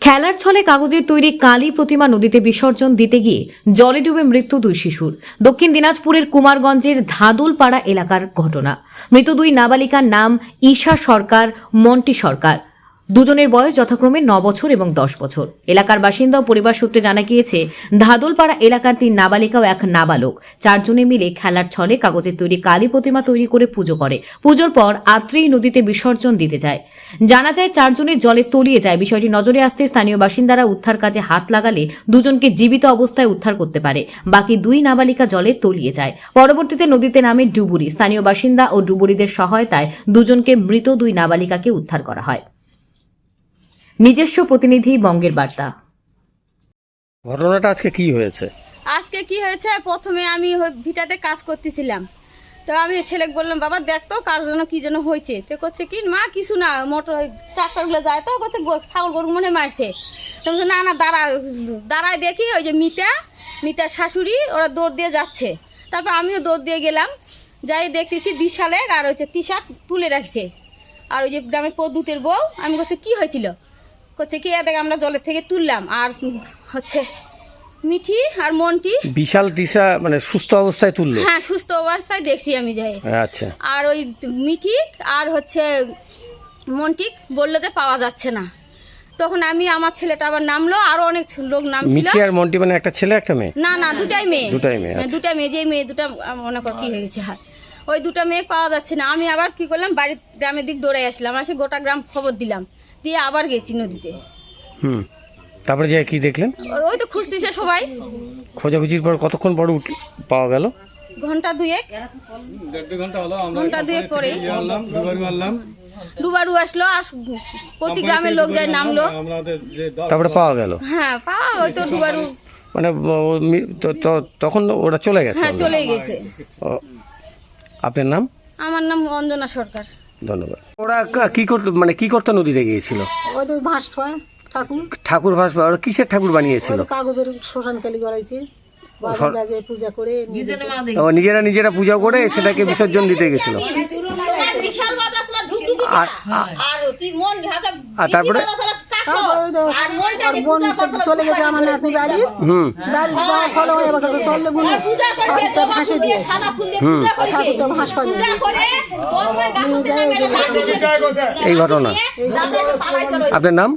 খেলার ছলে কাগজের তৈরি কালী প্রতিমা নদীতে বিসর্জন দিতে গিয়ে জলে ডুবে মৃত্যু দুই শিশুর। দক্ষিণ দিনাজপুরের কুমারগঞ্জের ধাদুলপাড়া এলাকার ঘটনা। মৃত দুই নাবালিকার নাম ঈশা সরকার, মন্টি সরকার। দুজনের বয়স যথাক্রমে ন বছর এবং দশ বছর। এলাকার বাসিন্দা ও পরিবার সূত্রে জানা গিয়েছে, ধাদলপাড়া এলাকার তিন নাবালিকা ও এক নাবালক। চারজনে মিলে খেলার ছলে কাগজের তৈরি কালী প্রতিমা তৈরি করে পুজো করে। পুজোর পর আত্রেই নদীতে বিসর্জন দিতে যায়। জানা যায়, চারজনের জলে তলিয়ে যায়। বিষয়টি নজরে আসতে স্থানীয় বাসিন্দারা উদ্ধার কাজে হাত লাগালে দুজনকে জীবিত অবস্থায় উদ্ধার করতে পারে। বাকি দুই নাবালিকা জলে তলিয়ে যায়। পরবর্তীতে নদীতে নামে ডুবুরি। স্থানীয় বাসিন্দা ও ডুবুরিদের সহায়তায় দুজনকে মৃত দুই নাবালিকাকে উদ্ধার করা হয়। নিজস্ব প্রতিনিধি বঙ্গের বার্তা। ঘটনাটা আজকে কি হয়েছে? আজকে কি হয়েছে? প্রথমে আমি ওই ভিটাতে কাজ করতেছিলাম। তো আমি ছেলেকে বললাম বাবা দেখ তো কার জন্য কি যেন হয়েছে। তো করছে কি মা কিছু না মোটর ওই ট্রাক্টরগুলো যায় তো? করছে ছাগল গরু মনে মারছে। তো না না দাঁড়া দাঁড়ায় দেখি ওই যে মিতা মিতার শাশুড়ি ওরা দৌড় দিয়ে যাচ্ছে। তারপর আমিও দৌড় দিয়ে গেলাম। যাই দেখতেছি বিশালে আর হচ্ছে তিশাক তুলে রাখছে। আর ওই যে গ্রামের পদ্ধতির বউ। আমি বলছি কি হয়েছিল? করছে কি দেখ আমরা জলের থেকে তুললাম আর হচ্ছে মিঠি আর মন্টি। বিশাল দিশা মানে সুস্থ অবস্থায় তুললো? হ্যাঁ সুস্থ অবস্থায় দেখছি আমি যাই। আচ্ছা। আর ওই মিঠিক আর হচ্ছে মন্টিক বলল যে পাওয়া যাচ্ছে না। তখন আমি আমার ছেলেটা আবার নামলো আরও অনেক লোক নামছিল। মিঠি আর মন্টি মানে একটা ছেলে একটা মেয়ে? না না দুটাই মেয়ে। দুটাই মেয়ে, হ্যাঁ, আচ্ছা। দুটা মেয়ে যে মেয়ে দুটা মনে কর কি হয়ে গেছে হ্যাঁ। ওই দুটা মেয়ে পাওয়া যাচ্ছে না। আমি আবার কি করলাম বাড়ির গ্রামের দিক দৌড়ে আসলাম আসে গোটা গ্রাম খবর দিলাম। দিয়ে আবার গেছি নদীতে। হুম। তারপরে যে কি দেখলেন? ওই- তো খুঁজতেছে সবাই। খোঁজাখুঁজির পর কতক্ষণ পর উঠ পাওয়া গেল? ঘণ্টা দুয়েক। ঘণ্টা দুয়েক পরে ডুবারু আসলো আর প্রতি গ্রামের লোক যায় নামলো। তারপরে পাওয়া গেল? হ্যাঁ পাওয়া ওই তো ডুবারু মানে তখন ওরা চলে গেছে হ্যাঁ চলেই গেছে। ও, আপনার নাম? আমার নাম অঞ্জনা সরকার। ধন্যবাদ। ওরা কা- করতো মানে কি করতো নদীতে গিয়েছিল? ওই তো ভাস ঠাকুর। ঠাকুর ভাস ওরা কিসের ঠাকুর বানিয়েছিল? কাগজের শ্মশান কালী ও নিজেরা নিজেরা পূজা করে সেটাকে বিসর্জন দিতে গেছিল। আর মন তারপরে? আর বোন চলে গেছে আমার নাতনি বাড়ি। হুম। বাড়ি যাওয়ার ফলে ওই আমার কাছে চললে ঠাকুরটা ভাসে দিয়ে। ঠাকুরটা এই ঘটনা। আপনার নাম?